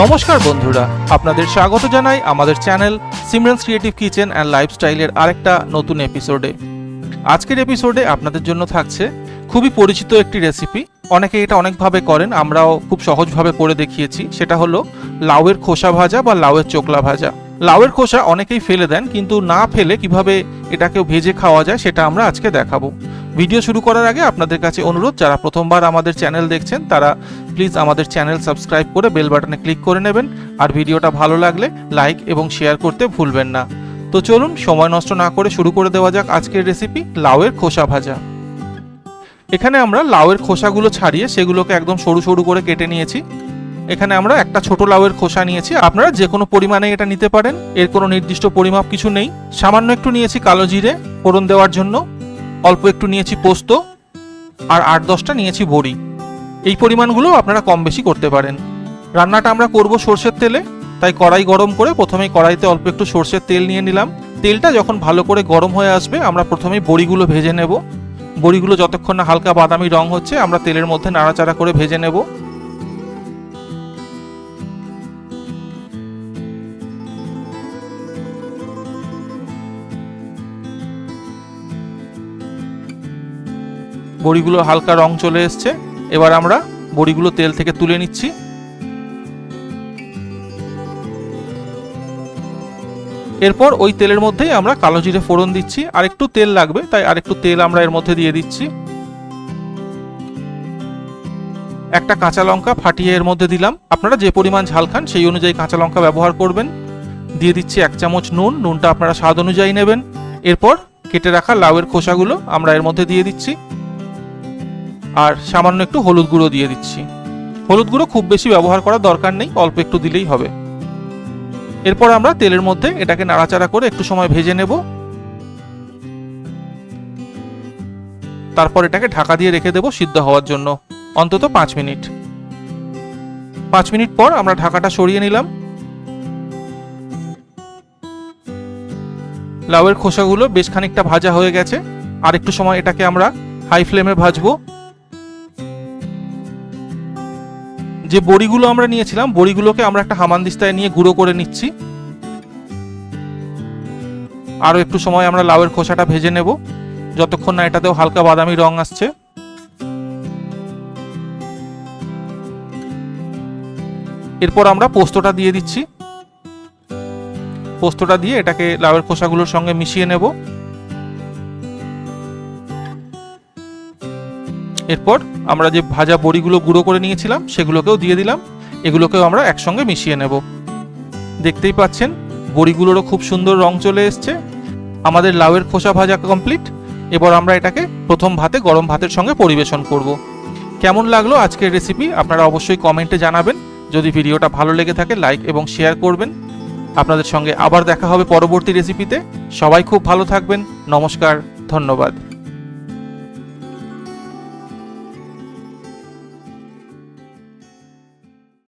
নমস্কার বন্ধুরা, আপনাদের স্বাগত জানাই আমাদের channel Simran's creative kitchen and লাইফস্টাইলের আরেকটা নতুন এপিসোডে। আজকের এপিসোডে আপনাদের জন্য থাকছে খুবই পরিচিত একটি রেসিপি। অনেকে এটা অনেকভাবে করেন, আমরাও খুব সহজভাবে করে দেখিয়েছি। সেটা হলো লাউয়ের খোসা ভাজা বা লাউয়ের চোকলা ভাজা। লাউয়ের খোসা অনেকেই ফেলে দেন, কিন্তু না ফেলে কীভাবে এটাকে ভেজে খাওয়া যায় সেটা আমরা আজকে দেখাবো। ভিডিও শুরু করার আগে আপনাদের কাছে অনুরোধ, যারা প্রথমবার আমাদের চ্যানেল দেখছেন, তারা প্লিজ আমাদের চ্যানেল সাবস্ক্রাইব করে বেল বাটনে ক্লিক করে নেবেন। আর ভিডিওটা ভালো লাগলে লাইক এবং শেয়ার করতে ভুলবেন না। তো চলুন, সময় নষ্ট না করে শুরু করে দেওয়া যাক আজকের রেসিপি লাউয়ের খোসা ভাজা। এখানে আমরা লাউয়ের খোসাগুলো ছাড়িয়ে সেগুলোকে একদম সরু সরু করে কেটে নিয়েছি। এখানে আমরা একটা ছোট লাউয়ের খোসা নিয়েছি। আপনারা যে কোনো পরিমাণে এটা নিতে পারেন। এর কোনো নির্দিষ্ট পরিমাপ কিছু নেই। সামান্য একটু নিয়েছি কালো জিরে, ফোড়ন দেওয়ার জন্য। অল্প একটু নিয়েছি পোস্ত আর আট দশটা নিয়েছি বড়ি। এই পরিমাণগুলো আপনারা কম বেশি করতে পারেন। রান্নাটা আমরা করব সর্ষের তেলে, তাই কড়াই গরম করে প্রথমে কড়াইতে অল্প একটু সর্ষের তেল নিয়ে নিলাম। তেলটা যখন ভালো করে গরম হয়ে আসবে, আমরা প্রথমেই বড়িগুলো ভেজে নেব। বড়িগুলো যতক্ষণ না হালকা বাদামি রং হচ্ছে, আমরা তেলের মধ্যে নাড়াচাড়া করে ভেজে নেব। বড়িগুলো হালকা রং চলে এসছে। এবার আমরা বড়িগুলো তেল থেকে তুলে নিচ্ছি। এরপর ওই তেলের মধ্যেই আমরা কালো জিরে ফোড়ন দিচ্ছি। আর একটু তেল লাগবে, তাই আরেকটু তেল আমরা এর মধ্যে দিয়ে দিচ্ছি। একটা কাঁচা লঙ্কা ফাটিয়ে এর মধ্যে দিলাম। আপনারা যে পরিমাণ ঝাল খান সেই অনুযায়ী কাঁচা লঙ্কা ব্যবহার করবেন। দিয়ে দিচ্ছি এক চামচ নুন, নুনটা আপনারা স্বাদ অনুযায়ী নেবেন। এরপর কেটে রাখা লাউয়ের খোসাগুলো আমরা এর মধ্যে দিয়ে দিচ্ছি। আর সামান্য একটু হলুদ গুঁড়ো দিয়ে দিচ্ছি। হলুদ গুঁড়ো খুব বেশি ব্যবহার করার দরকার নেই, অল্প একটু দিলেই হবে। এরপর আমরা তেলের মধ্যে এটাকে নাড়াচাড়া করে একটু সময় ভেজে নেব। তারপর এটাকে ঢাকা দিয়ে রেখে দেবো সিদ্ধ হওয়ার জন্য, অন্তত পাঁচ মিনিট। পাঁচ মিনিট পর আমরা ঢাকাটা সরিয়ে নিলাম। লাউয়ের খোসাগুলো বেশ খানিকটা ভাজা হয়ে গেছে। আর একটু সময় এটাকে আমরা হাই ফ্লেমে ভাজবো। যে বড়িগুলো আমরা নিয়েছিলাম, বড়িগুলোকে আমরা একটা হামানদিস্তায় নিয়ে গুঁড়ো করে নিচ্ছি। আরও একটু সময় আমরা লাউয়ের খোসাটা ভেজে নেব, যতক্ষণ না এটাতেও হালকা বাদামি রং আসছে। এরপর আমরা পোস্তটা দিয়ে দিচ্ছি। পোস্তটা দিয়ে এটাকে লাউয়ের খোসাগুলোর সঙ্গে মিশিয়ে নেব। এরপর আমরা যে ভাজা বড়িগুলো গুঁড়ো করে নিয়েছিলাম, সেগুলোকেও দিয়ে দিলাম। এগুলোকেও আমরা একসঙ্গে মিশিয়ে নেব। দেখতেই পাচ্ছেন, বড়িগুলোরও খুব সুন্দর রং চলে এসছে। আমাদের লাউয়ের খোসা ভাজা কমপ্লিট। এবার আমরা এটাকে প্রথম ভাতে গরম ভাতের সঙ্গে পরিবেশন করব। কেমন লাগল আজকের রেসিপি আপনারা অবশ্যই কমেন্টে জানাবেন। যদি ভিডিওটা ভালো লেগে থাকে লাইক এবং শেয়ার করবেন। আপনাদের সঙ্গে আবার দেখা হবে পরবর্তী রেসিপিতে সবাই খুব ভালো থাকবেন। নমস্কার, ধন্যবাদ।